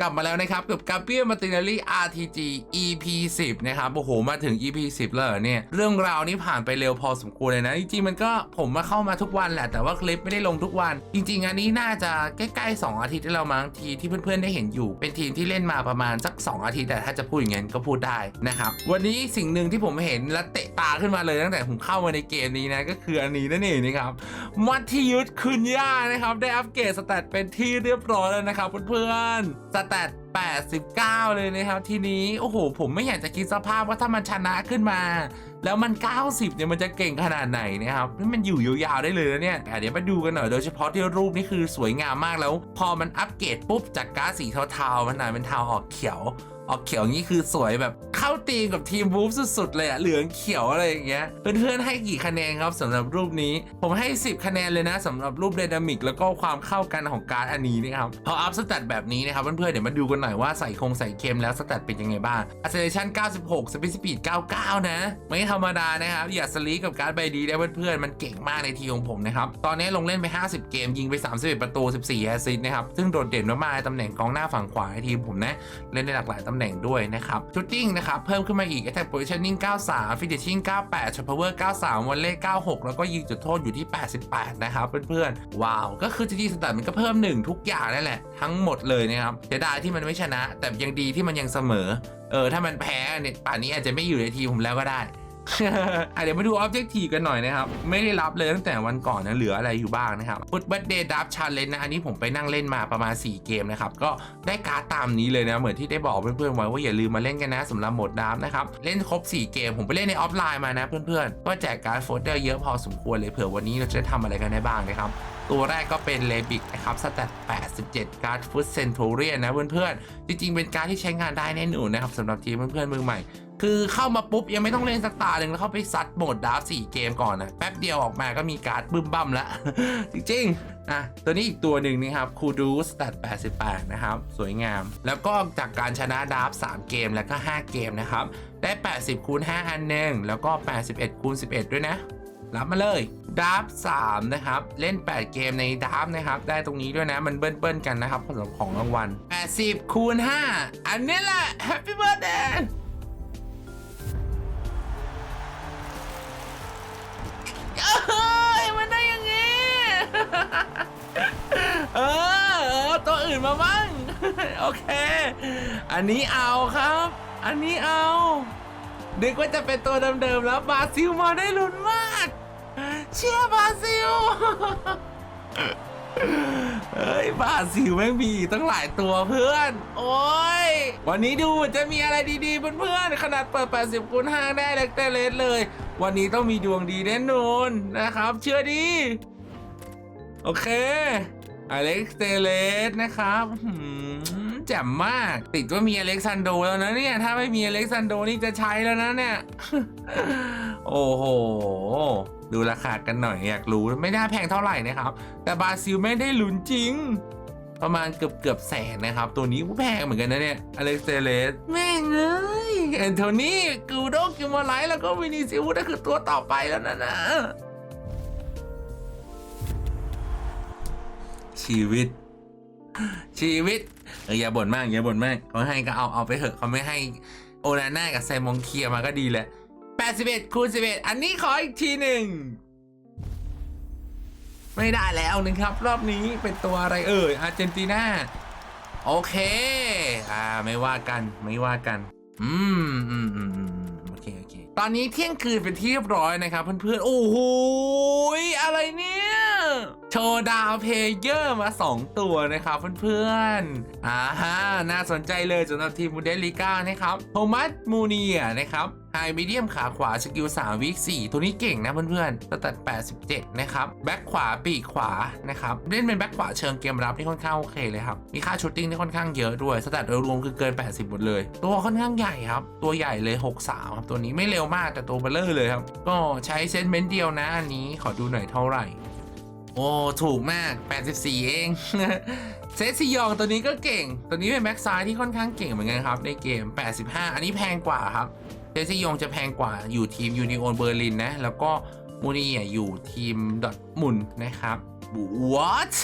กลับมาแล้วนะครับกับกาเปียมาตินารี RTG EP 10 นะครับโอ้โหมาถึง EP 10แล้วเนี่ยเรื่องราวนี้ผ่านไปเร็วพอสมควรเลยนะ จริงๆมันก็ผมมาเข้ามาทุกวันแหละ แต่ว่าคลิปไม่ได้ลงทุกวัน จริง ๆ อันนี้น่าจะใกล้ๆ 2 อาทิตย์ที่เรามั้งทีที่เพื่อนๆได้เห็นอยู่ เป็นทีมที่เล่นมาประมาณสัก 2 อาทิตย์แต่ถ้าจะพูดอย่างนั้นก็พูดได้นะครับวันนี้สิ่งหนึ่งที่ผมเห็นและเตะตาขึ้นมาเลยตั้งแต่ผมเข้ามาในเกมนี้นะก็คืออันนี้นั่นเองนะครับมัธยุทธคุณย่านะครับได้อัปเกรดสแตทเป็นที่เรียบร้อยแล้วนะครับเพื่อนๆแตท89 เลยนะครับ ทีนี้โอ้โห ผมไม่อยากจะคิดสภาพว่าถ้ามันชนะขึ้นมา แล้วมัน 90 เนี่ยมันจะเก่งขนาดไหนนะครับนี่มันอยู่ยาวๆได้เลยนะเนี่ยเดี๋ยวมาดูกันหน่อยโดยเฉพาะที่รูปนี่คือสวยงามมากแล้ว พอมันอัปเกรดปุ๊บจากก๊าซสีเทาๆมันหน่อยเป็นเทาออกเขียว ออกเขียวนี่คือสวยแบบ เข้าตีมกับทีมบูฟสุดๆเลยอะเหลืองเขียวอะไรอย่างเงี้ยเพื่อนๆให้กี่คะแนนครับสำหรับรูปนี้ ผมให้ 10 คะแนนเลยนะสำหรับรูปไดนามิกแล้วก็ความเข้ากันของการ์ดอันนี้นะครับพออัพสแตทแบบนี้นะครับเพื่อนๆเดี๋ยวมาดูกันหน่อยว่าใส่คงใส่เค็มแล้วสแตทเป็นยังไงบ้าง acceleration 96 speed speed 99 นะ ไม่ธรรมดานะครับอย่าสลีกับการ์ดใบดีได้เพื่อนๆมันเก่งมากในทีมของผมนะครับตอนนี้ลงเล่นไป 50 เกมยิงไป31ประตู 14แอสซิสต์นะครับซึ่งโดดเด่นมากๆในตำแหน่งกองหน้าฝั่งขวาในทีมผมนะเล่นได้หลากหลายตำแหน่งด้วยนะครับชูตติ้งนะครับเพิ่มขึ้นมาอีก attack positioning 93 finishing 98 shot power 93วันเลข96 แล้วก็ยิงจุดโทษอยู่ที่ 88 นะครับเพื่อนๆ ว้าว ก็คือจริงๆสแตทมันก็เพิ่มหนึ่งทุกอย่างนั่นแหละ ทั้งหมดเลยนะครับเสียดายที่มันไม่ชนะ แต่ยังดีที่มันยังเสมอ เออถ้ามันแพ้เนี่ยป่านนี้อาจจะไม่อยู่ในทีมผมแล้วก็ได้ อะเดี๋ยวมาดู Objective กันหน่อยนะครับ ไม่ได้รับเลยตั้งแต่วันก่อนนะเหลืออะไรอยู่บ้างนะครับ Foot Birthday Draft Challenge นะ อันนี้ผมไปนั่งเล่นมาประมาณ 4 เกมนะครับ ก็ได้การ์ดตามนี้เลยนะ เหมือนที่ได้บอกเพื่อนๆไว้ว่าอย่าลืมมาเล่นกันนะสำหรับหมดดราฟนะครับ เล่นครบ 4 เกม ผมไปเล่นในออฟไลน์มานะ เพื่อนๆก็แจกการ์ดโฟลเดอร์เยอะพอสมควรเลยเผื่อวันนี้เราจะได้ทำอะไรกันได้บ้างนะครับตัวแรกก็เป็นเลบิกนะครับสแตท87 การ์ดฟุตเซนทูเรียนนะเพื่อนๆ จริงๆ เป็นการดที่ใช้งานได้แน่นอนนะครับสำหรับทีมเพื่อนๆมือใหม่ คือเข้ามาปุ๊บยังไม่ต้องเล่นสักตาหนึ่งแล้วเข้าไปซัดโหมดดราฟสี่เกมก่อนนะแป๊บเดียวออกมาก็มีการ์ดบึ้มบั้มแล้ว จริงๆอะตัวนี้อีกตัวหนึ่งนะครับคูดูสแตท88 นะครับ สวยงาม แล้วก็จากการชนะดราฟ3เกมแล้วก็ 5 เกมนะครับ ได้ 80คูณ5อันหนึ่งแล้วก็ 81คูณ11 ด้วยนะรับมาเลยดราฟ3นะครับ เล่น 8 เกมในดราฟนะครับ ได้ตรงนี้ด้วยนะ มันเบิ้ลๆกันนะครับสำหรับของรางวัล 80คูณ5อันนี้แหละ Happy Birthday เออเออตัวอื่นมาบ้างโอเค อันนี้เอาครับ อันนี้เอานึกว่าจะเป็นตัวเดิมๆแล้วบาซิลมาได้ลุ้นมาก เชียร์บาซิลเฮ้ยบาซิลแม่งมีตั้งหลายตัวเพื่อน โอ้ย วันนี้ดูเหมือนจะมีอะไรดีๆเพื่อนๆขนาดเปิด 80คูณ5ได้เล็กแต่เลสเลย วันนี้ต้องมีดวงดีแน่นอนนะครับ เชื่อดี โอเค อเล็กเตเลสนะครับหืมแจ่มมาก ติดว่ามีอเล็กซานโดแล้วนะเนี่ย ถ้าไม่มีอเล็กซานโดนี่จะใช้แล้วนะเนี่ย โอ้โห ดูราคากันหน่อยอยากรู้ไม่น่าแพงเท่าไหร่นะครับ แต่บราซิลไม่ได้ลุ้นจริง ประมาณเกือบเกือบแสนนะครับ ตัวนี้ก็แพงเหมือนกันนะเนี่ย อเล็กเตเลสแม่งเอ้ยแอนโทนีกูโดกิมาไลท์แล้วก็วินิซิอุสนั่นคือตัวต่อไปแล้วนะนะ ชีวิต ชีวิตเอออย่าบ่นมากอย่าบ่นมากเขาให้ก็เอาเอาไปเถอะเขาไม่ให้โอนาน่ากับไซมองเคียมาก็ดีแหละ81คูณ11 อันนี้ขออีกทีหนึ่ง ไม่ได้แล้วนะครับ รอบนี้เป็นตัวอะไรเอ่ยอาร์เจนตินาโอเค อ่า ไม่ว่ากัน ไม่ว่ากัน อืมอืมอืมอืมโอเค โอเค ตอนนี้เที่ยงคืนเป็นที่เรียบร้อยนะครับ เพื่อนๆ โอ้โห อะไรเนี่ย โชว์ดาวเพลเยอร์มา 2 ตัวนะครับเพื่อนๆอ่าฮะน่าสนใจเลยสำหรับทีมบูเดสลิก้านะครับโทมัสมูเนียนะครับไฮมีเดียมขาขวาสกิล3วิก4ตัวนี้เก่งนะเพื่อนๆสตัด 87 นะครับ แบ็คขวาปีกขวานะครับ เล่นเป็นแบ็คขวาเชิงเกมรับที่ค่อนข้างโอเคเลยครับ มีค่าชูตติ้งที่ค่อนข้างเยอะด้วยสแตัดโดยรวมคือเกิน 80 หมดเลย ตัวค่อนข้างใหญ่ครับ ตัวใหญ่เลย 63 ครับตัวนี้ไม่เร็วมากแต่ตัวเบลเลอร์เลยครับ ก็ใช้เซนเมนต์เดียวนะอันนี้ขอดูหน่อยเท่าไหร่ โอ้ถูกมาก 84 เอง เซซิยองตัวนี้ก็เก่ง ตัวนี้เป็นแบ็กซ้ายที่ค่อนข้างเก่งเหมือนกันครับ ในเกม 85 อันนี้แพงกว่าครับ เซซิยองจะแพงกว่าอยู่ทีมยูนิโอนเบอร์ลินนะ แล้วก็มูนี่อยู่ทีมดอทมุนนะครับ what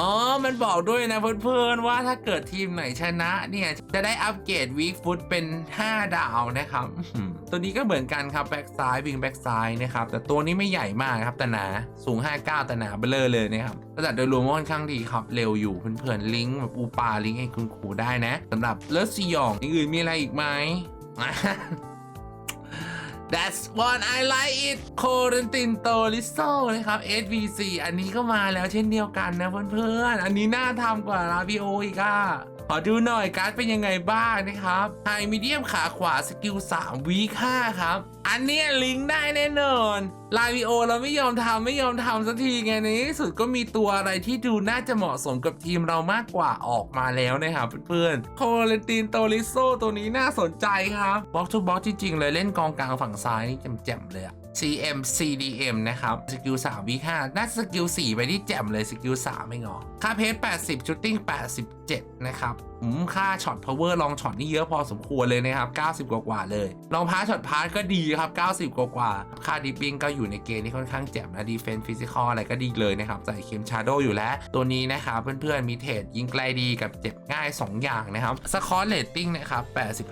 อ๋อ มันบอกด้วยนะเพื่อนๆว่าถ้าเกิดทีมไหนชนะเนี่ย จะได้อัปเกรดวีคฟุตเป็น 5 ดาวนะครับ ตัวนี้ก็เหมือนกันครับแบ็กซ้ายวิงแบ็กซ้ายนะครับ แต่ตัวนี้ไม่ใหญ่มากครับแต่หนาสูง 59 แต่หนาเบลเลอร์เลยนะครับแต่โดยรวมว่าค่อนข้างดีครับ เร็วอยู่เพื่อนๆลิงก์แบบอูปาลิงก์ไอ้คุณครูได้นะสำหรับเลสซิยองอย่างอื่นมีอะไรอีกไหม That's one I like it โคเรนตินโตลิโซนะครับ SVC อันนี้ก็มาแล้วเช่นเดียวกันนะเพื่อนๆ อันนี้น่าทำกว่าลาบิโออีกอะ ขอดูหน่อยการ์ดเป็นยังไงบ้างนะครับไฮมีเดียมขาขวาสกิล3วีค5ครับ อันเนี้ยลิงก์ได้แน่นอนลาบิโอเราไม่ยอมทำไม่ยอมทำสักทีไงในที่สุดก็มีตัวอะไรที่ดูน่าจะเหมาะสมกับทีมเรามากกว่าออกมาแล้วนะครับเพื่อนๆโคเรนตินโตลิโซตัวนี้น่าสนใจครับบล็อกทุกบล็อกจริงๆเลยเล่นกองกลางฝั่งซ้ายนี่แจ่มๆเลยอะ CM CDM นะครับสกิล3วิ5น่าสกิล4ไปที่แจ่มเลยสกิล3ไม่งอค่าเพจ80ชุดติ้ง87 นะครับค่าช็อตพาวเวอร์ลองช็อตนี่เยอะพอสมควรเลยนะครับ 90 กว่ากว่าเลย ลองพาช็อตพาร์ก็ดีครับ 90 กว่ากว่า ค่าดิปปิ้งก็อยู่ในเกณฑ์ที่ค่อนข้างแจ่มนะดีเฟนฟิสิกอลอะไรก็ดีเลยนะครับ ใส่เข็มชาร์โดอยู่แล้ว ตัวนี้นะครับเพื่อนๆ มีเทรดยิงไกลดีกับเจ็บง่าย 2 อย่างนะครับสคอร์เลตติ้งนะครับ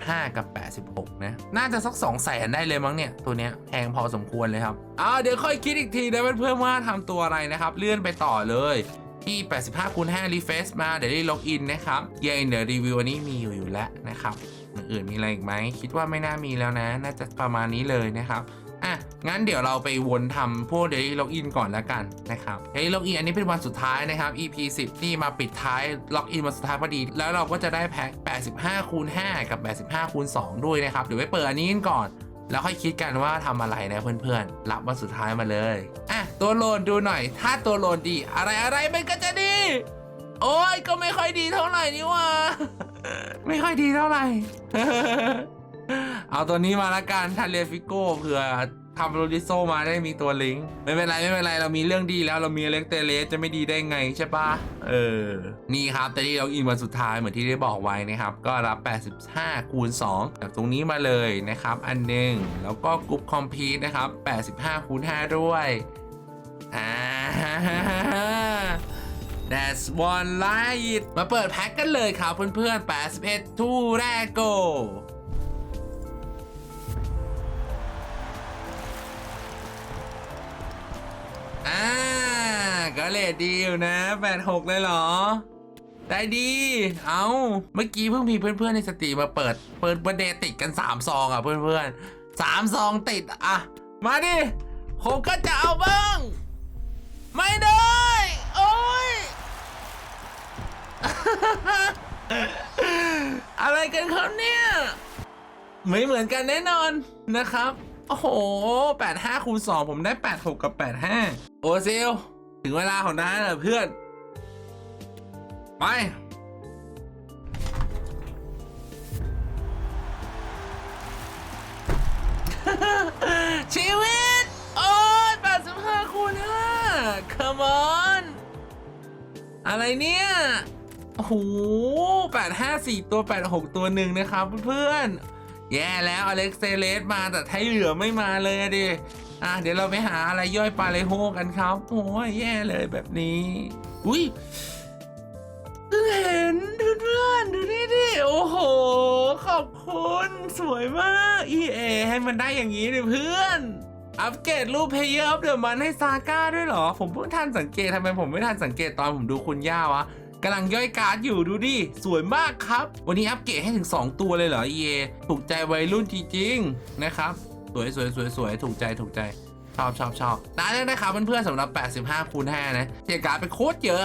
85 กับ 86 นะ น่าจะสัก 2 แสนได้เลยมั้งเนี่ย ตัวเนี้ยแพงพอสมควรเลยครับอ้าเดี๋ยวค่อยคิดอีกทีนะเพื่อนๆว่าทำตัวอะไรนะครับเลื่อนไปต่อเลย ที่ 85คูณ5รีเฟซมา เดี๋ยวได้ล็อกอินนะครับเยังเดี๋ยวรีวิวอันนี้มีอยู่อยู่แล้วนะครับอื่นมีอะไรอีกไหม คิดว่าไม่น่ามีแล้วนะ น่าจะประมาณนี้เลยนะครับอะงั้นเดี๋ยวเราไปวนทำพวกเดลี่ล็อกอินก่อนแล้วกันนะครับเดลี่ล็อกอินอันนี้เป็นวันสุดท้ายนะครับ EP 10นี่มาปิดท้ายล็อกอินวันสุดท้ายพอดี แล้วเราก็จะได้แพ็ค85คูณ5กับ 85คูณ2ด้วยนะครับ เดี๋ยวไปเปิดอันนี้กันก่อน แล้วค่อยคิดกันว่าทำอะไรนะเพื่อนๆ รับมาสุดท้ายมาเลย อะ ตัวโลนดูหน่อย ถ้าตัวโลนดี อะไรอะไรมันก็จะดี โอ้ยก็ไม่ค่อยดีเท่าไหร่นี่ว่า ไม่ค่อยดีเท่าไหร่ เอาตัวนี้มาละกันทันเลฟิโก้เผื่อ ทำโรดิโซมาได้มีตัวลิงก์ไม่เป็นไรไม่เป็นไรเรามีเรื่องดีแล้วเรามีเล็กเตเลสจะไม่ดีได้ไงใช่ปะเออ นี่ครับแต่ที่เราอินวันสุดท้ายเหมือนที่ได้บอกไว้นะครับ ก็รับ 85 คูณ 2 จากตรงนี้มาเลยนะครับ อันหนึ่งแล้วก็กรุ๊ปคอมพีทนะครับ 85 คูณ 5 ด้วยอ่า That's one light มาเปิดแพ็กกันเลยครับเพื่อนๆ81ทูแรกโก อ่าก็เลทดีอยู่นะ86เลยเหรอ ได้ดี เอาเมื่อกี้เพิ่งมีเพื่อนๆในสตรีมาเปิด เปิดเบอร์เดติดกัน3ซองอะเพื่อนๆสามซองติดอะ มาดิ ผมก็จะเอาบ้าง ไม่ได้ โอ้ย อะไรกันครับเนี่ย ไม่เหมือนกันแน่นอนนะครับ โอ้โห 85คูณ2ผมได้ 86 กับ 85 โอซิล ถึงเวลาของนายแล้วเพื่อน ไป ชีวิต โอ้ย85คูณ5 come on อะไรเนี่ย โอ้โห854 ตัว 86 ตัวหนึ่งนะครับเพื่อนๆ แย่แล้วอเล็กเซเลสมาแต่ไทยเหลือไม่มาเลยดิ อะเดี๋ยวเราไปหาอะไรย่อยปลาเลโฮกันครับโอ้ยแย่เลยแบบนี้ อุ้ยเพิ่งเห็นเพื่อนดูนี่ดิ โอ้โห ขอบคุณสวยมาก EA ให้มันได้อย่างนี้ดิเพื่อนอัปเกรดรูปเพย์ออฟเดอะมันให้ซาก้าด้วยเหรอ ผมเพิ่งทันสังเกตทำไมผมไม่ทันสังเกตตอนผมดูคุณย่าวะ กำลังย่อยการ์ดอยู่ดูดิ สวยมากครับ วันนี้อัปเกรดให้ถึง 2 ตัวเลยเหรอเยถูกใจวัยรุ่นจริงๆนะครับ สวยสวยสวยสวยถูกใจถูกใจชอบชอบชอบได้เลยนะครับเพื่อนๆสำหรับ 85คูณ5นะเสียการ์ดไปโคตรเยอะ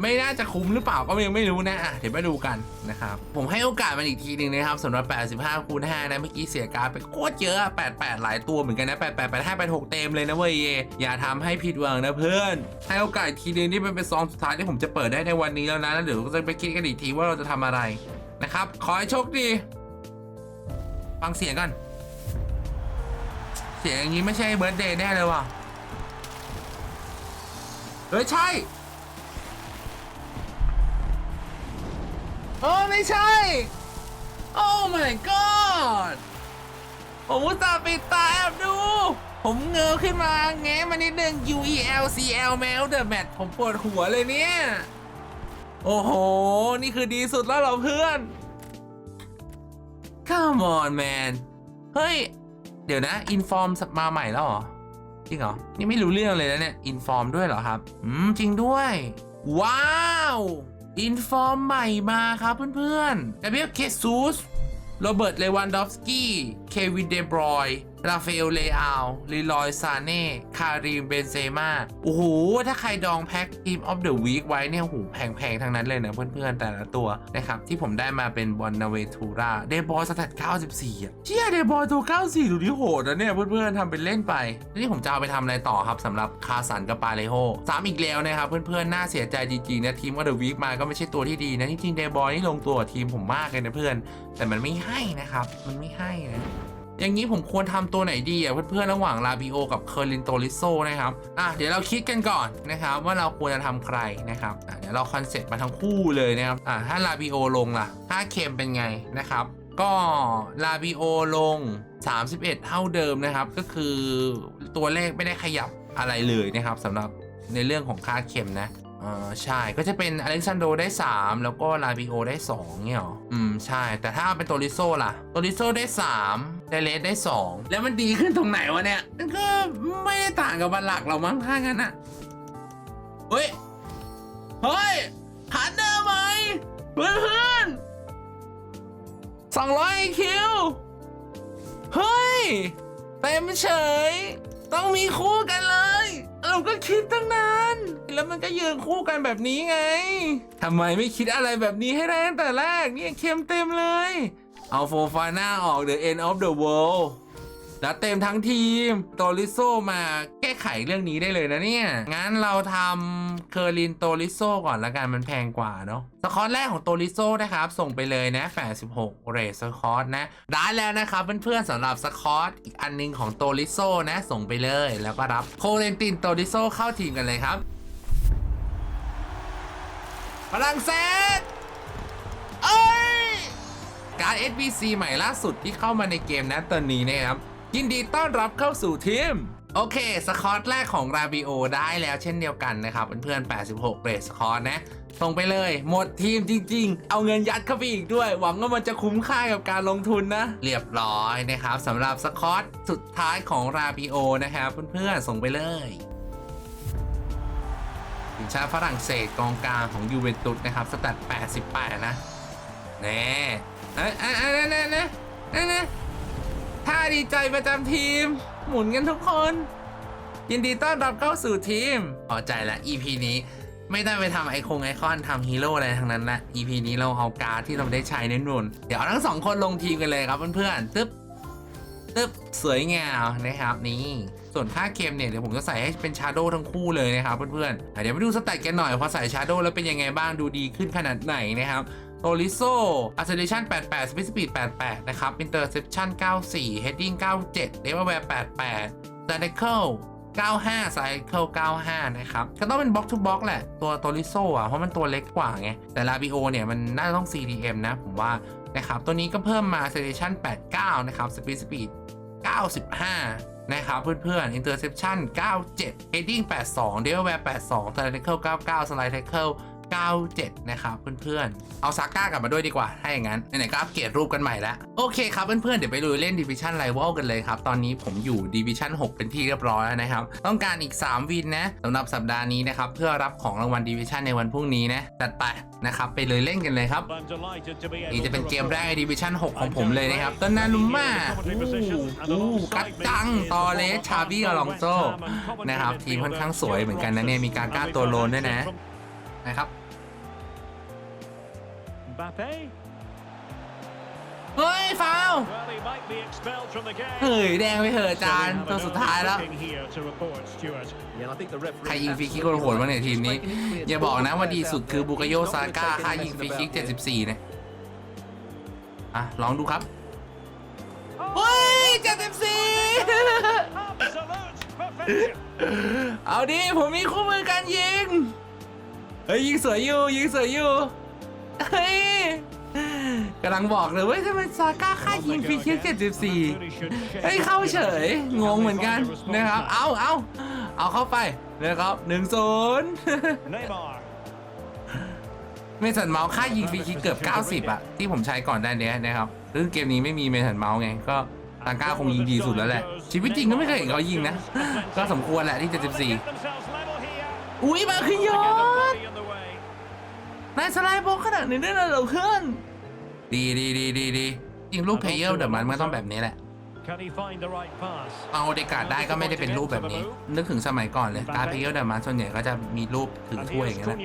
ไม่น่าจะคุ้มหรือเปล่าก็ยังไม่รู้นะอะเดี๋ยวมาดูกันนะครับ ผมให้โอกาสมันอีกทีหนึ่งนะครับสำหรับ 85คูณ5นะเมื่อกี้เสียการไปโคตรเยอะ 88 หลายตัวเหมือนกันนะ 88 85 86 เต็มเลยนะเว้ยอย่าทำให้ผิดหวังนะเพื่อน ให้โอกาสทีนึงที่มันเป็นซองสุดท้ายที่ผมจะเปิดได้ในวันนี้แล้วนะแล้วเดี๋ยวก็จะไปคิดกันอีกทีว่าเราจะทำอะไรนะครับ ขอให้โชคดี ฟังเสียงกัน เสียงอย่างนี้ไม่ใช่เบิร์ดเดย์แน่เลยว่ะเฮ้ยใช่ โอ้ไม่ใช่ โอ้ my god ผมอุตส่าห์ปิดตาแอบดู ผมเงยขึ้นมาแง้มานิดนึง U E L C L แมวเดอะแมทผมปวดหัวเลยเนี่ย โอ้โห นี่คือดีสุดแล้วเหรอเพื่อน Come on man เฮ้ย เดี๋ยวนะ Inform มาใหม่แล้วเหรอ จริงเหรอ นี่ไม่รู้เรื่องเลยนะเนี่ย Inform ด้วยเหรอครับ อืม จริงด้วย ว้าว อินฟอร์มใหม่มาครับเพื่อนๆดับเบิลเคซูสโรเบิร์ตเลวันดอฟสกี้ เควินเดบรอย ราฟาเอล เลอาลลีลอย ซาเน่ คารีม เบนเซมาโอ้โห ถ้าใครดองแพ็คทีมออฟเดอะวีคไว้เนี่ยโอ้โหแพงๆ ทั้งนั้นเลยนะเพื่อนๆ แต่ละตัวนะครับ ที่ผมได้มาเป็นบอลนาเวทูราเดบอยสแตท94 อะเชี่ยเดบอยตัว 94 ดูดิโหดนะเนี่ย เพื่อนๆทำเป็นเล่นไป นี่ผมจะเอาไปทำอะไรต่อครับสำหรับคาสันกับปาเลโฮสามอีกแล้วนะครับเพื่อนๆ น่าเสียใจจริงๆนะทีมออฟเดอะวีคมาก็ไม่ใช่ตัวที่ดีนะจริงๆเดบอยนี่ลงตัวทีมผมมากเลยนะเพื่อน แต่มันไม่ให้นะครับมันไม่ให้นะ อย่างนี้ผมควรทำตัวไหนดีอะเพื่อนๆระหว่างลาบิโอกับเคอร์ลินโตลิโซนะครับอะเดี๋ยวเราคิดกันก่อนนะครับว่าเราควรจะทำใครนะครับอะเดี๋ยวเราคอนเซ็ปต์มาทั้งคู่เลยนะครับอะถ้าลาบิโอลงล่ะถ้าเคมเป็นไงนะครับก็ลาบิโอลง 31 เท่าเดิมนะครับ ก็คือตัวเลขไม่ได้ขยับอะไรเลยนะครับสำหรับในเรื่องของค่าเข็มนะ ออใช่ก็จะเป็นอเล็กซานโดได้ 3 แล้วก็ลาบิโอได้ 2 เนี่ยหรอ อืม ใช่ แต่ถ้าเป็นโตริโซล่ะ โตริโซได้ 3 ไดเลสได้ 2 แล้วมันดีขึ้นตรงไหนวะเนี่ย มันก็ไม่ได้ต่างกับบันหลักเรามั้งถ้างั้นอะเฮ้ย เฮ้ยหันเดิมไหมเพื่อนเพื่อนสองร้อยคิว เฮ้ยเต็มเฉย ต้องมีคู่กันเลย เราก็คิดตั้งนาน แล้วมันก็ยืนคู่กันแบบนี้ไงทำไมไม่คิดอะไรแบบนี้ให้ได้ตั้งแต่แรกเนี่ยเข้มเต็มเลย เอาโฟฟาน่าออก The End of the World แล้วเต็มทั้งทีมโตริโซมาแก้ไขเรื่องนี้ได้เลยนะเนี่ย งั้นเราทำเคอร์ลินโตริโซก่อนละกันมันแพงกว่าเนาะสคอตแรกของโตริโซนะครับ ส่งไปเลยนะ86เรทสคอตนะ ได้แล้วนะครับเพื่อนๆสำหรับสคอตอีกอันหนึงของโตริโซนะ ส่งไปเลย แล้วก็รับโคเรนตินโตริโซเข้าทีมกันเลยครับฝรั่งเศสเอ้ย การ SBC ใหม่ล่าสุดที่เข้ามาในเกมนะตอนนี้นะครับ ยินดีต้อนรับเข้าสู่ทีม โอเคสคอตแรกของราบิโอได้แล้วเช่นเดียวกันนะครับเพื่อนๆ86เรทสคอตนะส่งไปเลย หมดทีมจริง ๆ เอาเงินยัดเข้าไปอีกด้วย หวังว่ามันจะคุ้มค่ากับการลงทุนนะ เรียบร้อยนะครับสำหรับสคอตสุดท้ายของราบิโอนะครับเพื่อนๆส่งไปเลยทีมชาติฝรั่งเศสกองกลางของยูเวนตุสนะครับสแตท88 นะแน่เอ้ ดีใจประจำทีม หมุนกันทุกคน ยินดีต้อนรับเข้าสู่ทีมพอใจละ EP นี้ไม่ได้ไปทำไอคงไอคอนทำฮีโร่อะไรทั้งนั้นละ EP นี้เราเอาการ์ดที่เราได้ใช้เน้นนเดี๋ยวทั้งสองคนลงทีมกันเลยครับเพื่อนๆตึ๊บตึ๊บสวยงามนะครับนี่ส่วนค่าเกมเนี่ยเดี๋ยวผมจะใส่ให้เป็นชาร์โดทั้งคู่เลยนะครับเพื่อนๆเดี๋ยวมาดูสแตทกันหน่อยพอใส่ชาร์โดแล้วเป็นยังไงบ้างดูดีขึ้นขนาดไหนนะครับ โตลิโซ acceleration 88 speed speed 88 นะครับ interception 94 heading 97 level wear 88 cycle 95 cycle 95 นะครับ ก็ต้องเป็นบล็อกทูบล็อกแหละ ตัวโตลิโซอะ เพราะมันตัวเล็กกว่าไง แต่ลาบิโอเนี่ย มันน่าจะต้อง CDM นะ ผมว่า นะครับ ตัวนี้ก็เพิ่มมา acceleration 89 นะครับ speed speed 95นะครับเพื่อนๆ interception 97 heading 82 level wear 82 cycle 99 slide tackle 97 นะครับเพื่อนๆ เอาซาก้ากลับมาด้วยดีกว่าถ้าอย่างนั้น ไหนๆก็อัปเกรดรูปกันใหม่แล้ว โอเคครับเพื่อนๆ เดี๋ยวไปลุยเล่นดิวิชั่นไ i ว a l กันเลยครับ ตอนนี้ผมอยู่ดิวิชั่น6 เป็นที่เรียบร้อยแล้วนะครับ ต้องการอีก 3 วินนะสำหรับสัปดาห์นี้นะครับ เพื่อรับของรางวัลดิวิชั่นในวันพรุ่งนี้นะจัดไปนะครับไปเลยเล่นกันเลยครับนี่จะเป็นเกมแรกในดิวิชั่น6 ของผมเลยนะครับต้นนานุม่าอูหูกัดจังตอเลสชาบี้อลองโซนะครับทีมค่อนข้างสวยเหมือนกันนะเนี่ยมีการกล้าตัวโลนด้วยนะนะครับ Mbappe. เฮ้ยฟาว Well, he might be expelled from the game. เฮ้ยแดงไปเถอะจาน So we have ตัว an สุดท้ายแล้ว early booking here to report, Stuart. ใครยิงฟรีคิกโหดๆวะเนี่ยทีมนี้ อย่าบอกนะว่าดีสุดคือบุกโยซาก้าค่ายิงฟรีคิก 74 เนี่ย อะ ลองดูครับ เฮ้ย 74 Absolute perfection. เอาดิ ผมมีคู่มือการยิง เฮ้ย ยิงสวยอยู่ ยิงสวยอยู่ เฮ้ยกำลังบอกเลยเว้ยทำไมซาก้าค่ายิงฟรีคิก74เฮ้ยเข้าเฉย งงเหมือนกันนะครับ เอาเอาเอาเข้าไปนะครับหนึ่งศูนย์เมสันเมาส์ค่ายิงฟรีคิกเกือบ 90อะที่ผมใช้ก่อนด้านเนี้ยนะครับซึ่งเกมนี้ไม่มีเมสันเมาส์ไง ก็ตาก้าคงยิงดีสุดแล้วแหละ ชีวิตจริงก็ไม่เคยเห็นเขายิงนะ ก็สมควรแหละที่ 74 อุ้ยมาขึ้นยอด body in the way. นายสไลด์บอลขนาดนี้ได้เลยเหรอเพื่อนดีดีดีดีดีจริงรูปเพลเยอร์เดี๋ยวมันมันต้องแบบนี้แหละ เอาเดกาดได้ก็ไม่ได้เป็นรูปแบบนี้ นึกถึงสมัยก่อนเลย การเพลเยอร์เดมาส่วนใหญ่ก็จะมีรูปถือถ้วยอย่างเงี้ยแหละ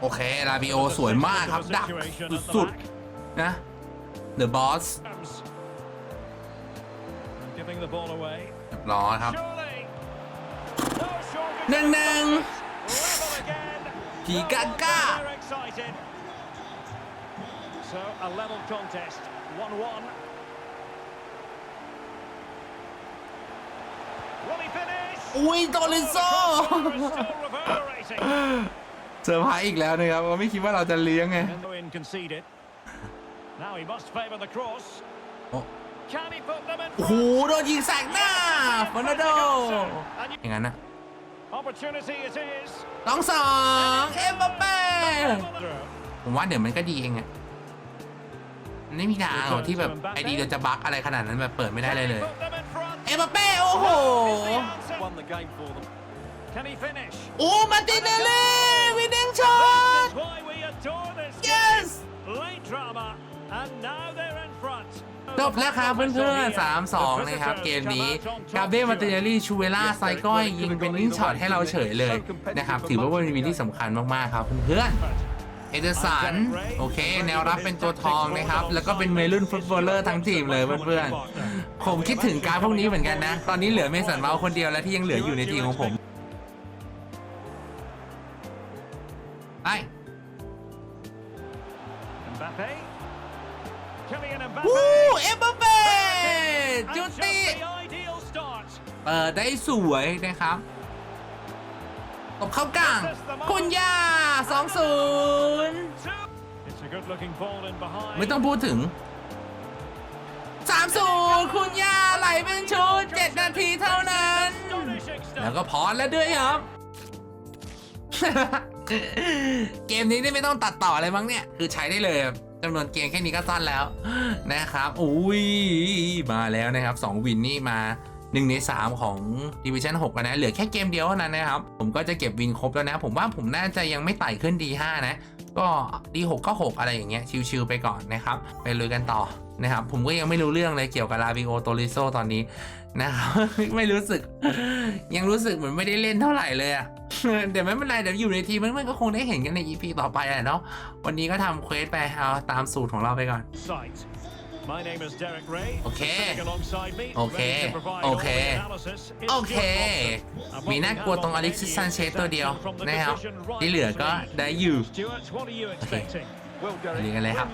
โอเค ลาบิโอสวยมากครับ ดักสุดๆ นะ The Boss เรียบร้อยครับ หนึ่ง of หนึ่ง Level again. ผีกาก้า They're excited. So a level contest. 1-1. Will he finish? อุ้ยโตลิโซ Oh, the score is still reverberating. เซอร์ไพรส์อีกแล้วนะครับว่าไม่คิดว่าเราจะเลี้ยงไง Endoin conceded. Now he must favour the cross. โอ้ Can he put them in โอ้โห front? โดนยิงแสกหน้าฟอนาโด And you- อย่างนั้นนะ Opportunity it is. สองสองเอ็มบัปเป้ Through. ผมว่าเดี๋ยวมันก็ดีเองอะมันไม่มีทางหรอกที่แบบไอดีเราจะบั๊กอะไรขนาดนั้นแบบเปิดไม่ได้เลยเลย Put them in front. เอ็มบัปเป้โอ้โห Is the answer. won the game for them. Can he finish? โอ้มาตินเนลลี่วินเดงช็อ This ต is why we adore this yes game. Late drama, and now they're in front. จบแล้วครับเพื่อนๆ3-2นะครับเกมนี้กาเบรียลมาติเนลี่ชูเวล่าไซก้อยยิงเป็นนิ่งช็อตให้เราเฉยเลยนะครับถือว่าเป็นวินที่สำคัญมากๆครับเพื่อนๆเอเดอร์สันโอเค แนวรับเป็นตัวทองนะครับ แล้วก็เป็นเมลุนฟุตบอลเลอร์ทั้งทีมเลยเพื่อนๆผมคิดถึงการพวกนี้เหมือนกันนะ ตอนนี้เหลือเมสันเมาคนเดียวแล้วที่ยังเหลืออยู่ในทีมของผม จุติเปิดได้สวยนะครับตบเข้ากลางคุณย่า2-0 ไม่ต้องพูดถึง 3-0 คุณย่าไหลเป็นชุด 7 นาทีเท่านั้น แล้วก็พอแล้วด้วยครับ เกมนี้นี่ไม่ต้องตัดต่ออะไรมั้งเนี่ย คือใช้ได้เลย จำนวนเกมแค่นี้ก็สั้นแล้วนะครับอุ้ยมาแล้วนะครับ 2 วินนี่มา1ใน3 ของ Division 6แล้วนะ เหลือแค่เกมเดียวเท่านั้นนะครับ ผมก็จะเก็บวินครบแล้วนะ ผมว่าผมน่าจะยังไม่ไต่ขึ้น D5 นะ ก็ D6 ก็ 6 อะไรอย่างเงี้ยชิวๆไปก่อนนะครับ ไปลุยกันต่อ นะครับผมก็ยังไม่รู้เรื่องเลยเกี่ยวกับลาบิโอโตริโซตอนนี้นะครับไม่รู้สึก ยังรู้สึกเหมือนไม่ได้เล่นเท่าไหร่เลยอะเดี๋ยวไม่เป็นไรเดี๋ยวอยู่ในทีมมันก็คงได้เห็นกันใน EP ต่อไปแหละเนาะวันนี้ก็ทำเควสไปเอาตามสูตรของเราไปก่อน Sight. My name is Derek Ray. Okay. Sitting alongside me, Okay. ready to provide Okay. all the analysis. It's โอเค Stuart Robson. มีน่ากลัวตรงอเล็กซิสซันเชสตัวเดียวนะครับที่เหลือก็ได้อยู่ Stuart, what are you expecting? Well, Gary. เรียนกันเลยครับ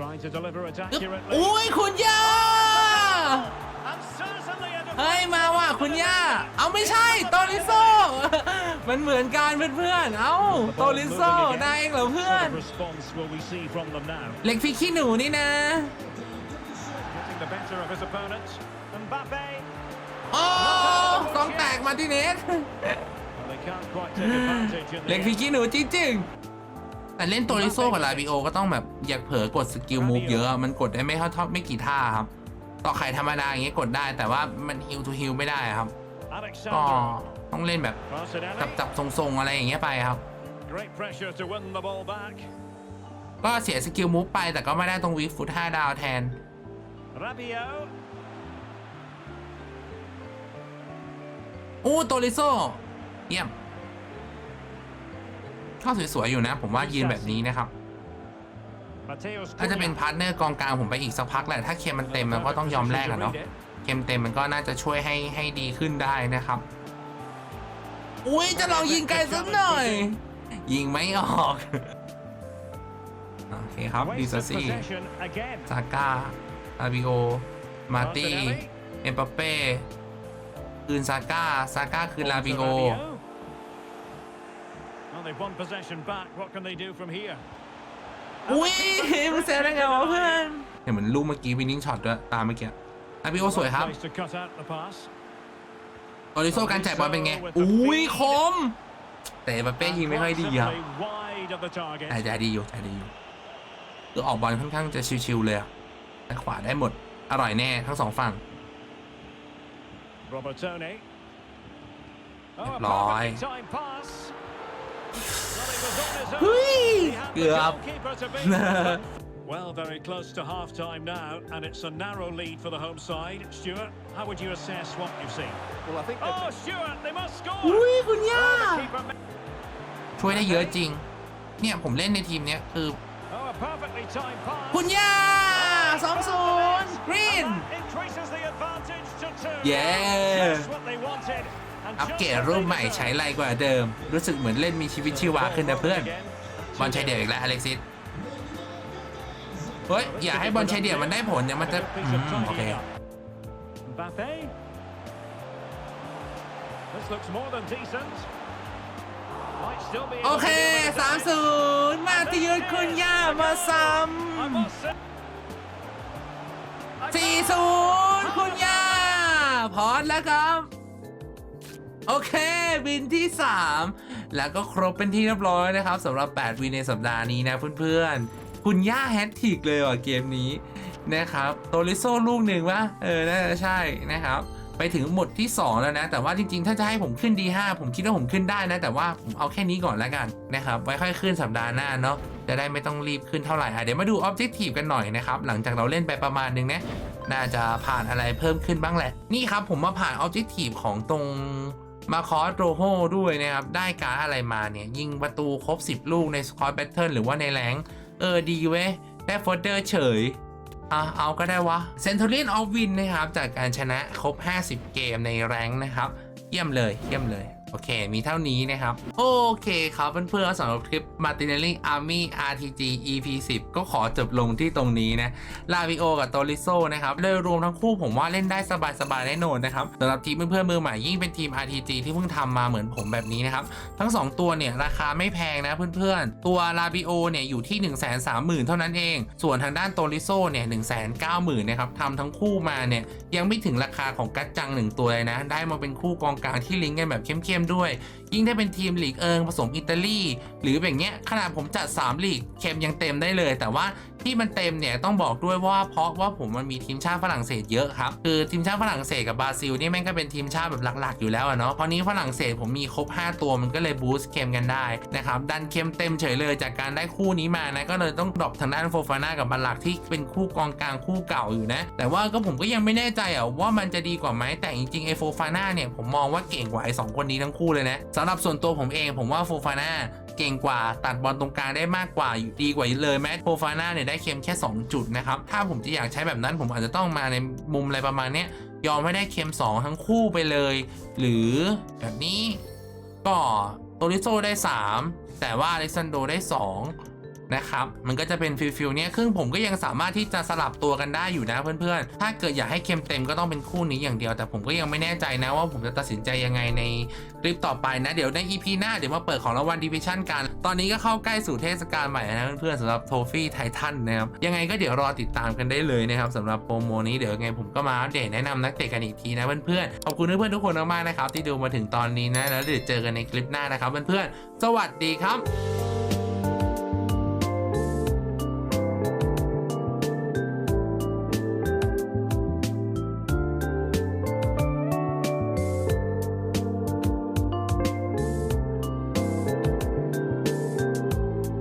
Trying to deliver it อึ๊บ accurately. อุ้ยคุณย่า And certainly a เฮ้ย มาว่ะคุณย่า เอาไม่ใช่โตริโซ มันเหมือนกันเพื่อนๆ เอ้าโตริโซนายเองเหรอเพื่อน What response will we see from them now? เล็กพี่ขี้หนูนี่นะ Getting the better of his opponent. Mbappe. โอ้สองแตกมาที่เนส Well, they can't quite take advantage in เล็ก the พี่ end. ขี้หนูจริงๆ แต่เล่นโตริโซกับลาบิโอก็ต้องแบบอยากเผลอกดสกิลมูฟเยอะ มันกดได้ไม่เท่าเท่าไม่กี่ท่าครับ ต่อไข่ธรรมดาอย่างเงี้ยกดได้แต่ว่ามันฮิลทูฮิลไม่ได้ครับก็ต้องเล่นแบบจับจับทรงๆอะไรอย่างเงี้ยไปครับ ก็เสียสกิลมูฟไปแต่ก็ไม่ได้ตรงวีฟุต5ดาวแทนอู้โตริโซเยี่ยม เข้าสวยๆอยู่นะ ผมว่ายืนแบบนี้นะครับ Mateus น่าจะเป็น Cunha. พาร์ทเนอร์กองกลางผมไปอีกสักพักแหละถ้าเคมมันเต็มมันก็ต้องยอมแลกอะเนาะเคมเต็มมันก็น่าจะช่วยให้ให้ดีขึ้นได้นะครับ อุ้ยจะลองยิงไกลสักหน่อย ยิงไม่ออกโอเคครับดิ Waste ซา of ซี่ possession again. ซาก้าอาบิโอมาร์ตี้เอ็มบัปเป้คืนซาก้าซาก้าคืนลาบิโอ Well, Well, they've won possession back. What can they do from here? อุ้ยมึงเซฟได้ไงวะเพื่อนเห็นเหมือนลูกเมื่อกี้วินนิ่งช็อตด้วยตามเมื่อกี้อาบิโอสวยครับ Place to cut out the pass. โอริโซการจ่ายบอลเป็นไง อุ้ยคม แต่เอ็มบัปเป้ยิงไม่ค่อยดีครับ Simply wide of the target. แต่ใจดีอยู่ใจดีอยู่คือออกบอลค่อนข้างจะชิวๆเลยอะแต่ขวาได้หมด อร่อยแน่ทั้งสองฝั่ง Robertone. Oh, a Loi. perfectly timed pass. Well, he was on his own. Hui, He had the gượp. goalkeeper to beat. Well, very close to half-time now, and it's a narrow lead for the home side. Stuart, how would you assess what you've seen? Well, I think Oh, Stuart, they must score! อุ้ยคุณย่า Oh, the keeper ma- ช่วยได้เยอะจริง เนี่ยผมเล่นในทีมเนี้ยคือ Oh, a perfectly timed pass. คุณย่าสองศูนย์กรีน And that increases the advantage to two. Yeah. Just what they wanted. อัปเกรดรูปใหม่ใช้ไรกว่าเดิม รู้สึกเหมือนเล่นมีชีวิตชีวาขึ้นนะเพื่อน บอลใช้เดี่ยวอีกแล้วอเล็กซิสเฮ้ย อย่าให้บอลใช้เดี่ยวมันได้ผลเนี่ยมันจะอืมโอเคโอเคสามศูนย์มาติยุทธคุณย่ามาซ้ำสี่ศูนย์คุณย่าพอดแล้วครับ โอเค วินที่ 3 แล้วก็ครบเป็นที่เรียบร้อยนะครับสำหรับ 8 วินในสัปดาห์นี้นะเพื่อนๆ คุณย่าแฮตทิกเลยว่ะเกมนี้นะครับโตลิโซลูกหนึ่งวะเออน่าจะใช่นะครับไปถึงหมดที่ 2 แล้วนะ แต่ว่าจริงๆ ถ้าจะให้ผมขึ้น D5 ผมคิดว่าผมขึ้นได้นะ แต่ว่าผมเอาแค่นี้ก่อนแล้วกันนะครับ ไว้ค่อยขึ้นสัปดาห์หน้าเนาะ จะได้ไม่ต้องรีบขึ้นเท่าไหร่อะเดี๋ยวมาดู Objective กันหน่อยนะครับ หลังจากเราเล่นไปประมาณนึงนะ น่าจะผ่านอะไรเพิ่มขึ้นบ้างแหละ นี่ครับผมมาผ่าน Objective ของตรง มาคอสโรโฮด้วยนะครับ ได้การอะไรมาเนี่ย ยิงประตูครบ 10 ลูกในสกอตแบทเทิลหรือว่าในแรงเออดีเว้ยได้โฟเดอร์เฉยอะเอาก็ได้วะเซน t u r i o n of Win นะครับ จากการชนะครบ 50 เกมในแรงนะครับ เยี่ยมเลยเยี่ยมเลย โอเค มีเท่านี้นะครับ โอเคครับเพื่อนๆสำหรับคลิป Martinelli Army RTG EP 10ก็ขอจบลงที่ตรงนี้นะ ลาวิโอกับโตริโซนะครับโดยรวมทั้งคู่ผมว่าเล่นได้สบายๆแน่นอนนะครับสำหรับทีมเพื่อนๆมือใหม่ยิ่งเป็นทีม RTG ที่เพิ่งทำมาเหมือนผมแบบนี้นะครับ ทั้ง 2 ตัวเนี่ยราคาไม่แพงนะเพื่อนๆ ตัวลาบิโอเนี่ยอยู่ที่ 1 3 0 0 0 0 เท่านั้นเอง ส่วนทางด้านโตริโซเนี่ย1 9 0 0 0 0นะครับทำทั้งคู่มาเนี่ยยังไม่ถึงราคาของกัจจัง 1 ตัวเลยนะ ได้มาเป็นคู่กองกลางที่ลิงก์กันแบบเข้มๆด้วย ยิ่งถ้าเป็นทีมลีกเอิงผสมอิตาลีหรือแบบเนี้ยขนาดผมจัด3ลีกเค็มยังเต็มได้เลย แต่ว่าที่มันเต็มเนี่ยต้องบอกด้วยว่าเพราะว่าผมมันมีทีมชาติฝรั่งเศสเยอะครับคือทีมชาติฝรั่งเศสกับบราซิลนี่แม่งก็เป็นทีมชาติแบบหลักๆอยู่แล้วอะเนาะพราะนี้ฝรั่งเศสผมมีครบ 5 ตัวมันก็เลยบูสต์เค็มกันได้นะครับดันเค็มเต็มเฉยเลยจากการได้คู่นี้มานะก็เลยต้องดรอปทางด้านโฟฟาน่ากับบัลลักที่เป็นคู่กองกลางคู่เก่าอยู่นะ แต่ว่าก็ผมก็ยังไม่แน่ใจอะว่ามันจะดีกว่าไหมแต่จริงๆไอโฟฟาน่าเนี่ยผมมองว่าเก่งกว่าไอสองคนนี้ทั้งคู่เลยนะสำหรับส่วนตัวผมเองผมว่าโฟฟาน่าเก่งกว่าตัดบอลตรงกลางได้มากกว่าอยู่ดีกว่าเลยแม้โปรฟาน่าเนี่ยได้เค็มแค่ 2 จุดนะครับ ถ้าผมจะอยากใช้แบบนั้นผมอาจจะต้องมาในมุมอะไรประมาณนี้ยยอมให้ได้เค็ม 2 ทั้งคู่ไปเลย หรือแบบนี้ก็โตริโซได้ 3 แต่ว่าอเล็กซานโดได้ 2 นะครับ มันก็จะเป็นฟิลฟิลเนี้ยครึ่งผมก็ยังสามารถที่จะสลับตัวกันได้อยู่นะเพื่อนๆ ถ้าเกิดอยากให้เค็มเต็มก็ต้องเป็นคู่นี้อย่างเดียว แต่ผมก็ยังไม่แน่ใจนะว่าผมจะตัดสินใจยังไงในคลิปต่อไปนะ เดี๋ยวใน EP หน้าเดี๋ยวมาเปิดของรางวัลดิวิชั่นกัน ตอนนี้ก็เข้าใกล้สู่เทศกาลใหม่นะเพื่อนๆสำหรับโทฟี่ไททันนะครับ ยังไงก็เดี๋ยวรอติดตามกันได้เลยนะครับสำหรับโปรโมนี้เดี๋ยวยังไงผมก็มาอัปเดตแนะนำนักเตะกันอีกทีนะเพื่อนๆ ขอบคุณเพื่อนๆทุกคนมากๆนะครับที่ดูมาถึงตอนนี้นะแล้วเดี๋ยวเจอกันในคลิปหน้านะครับเพื่อนๆ สวัสดีครับ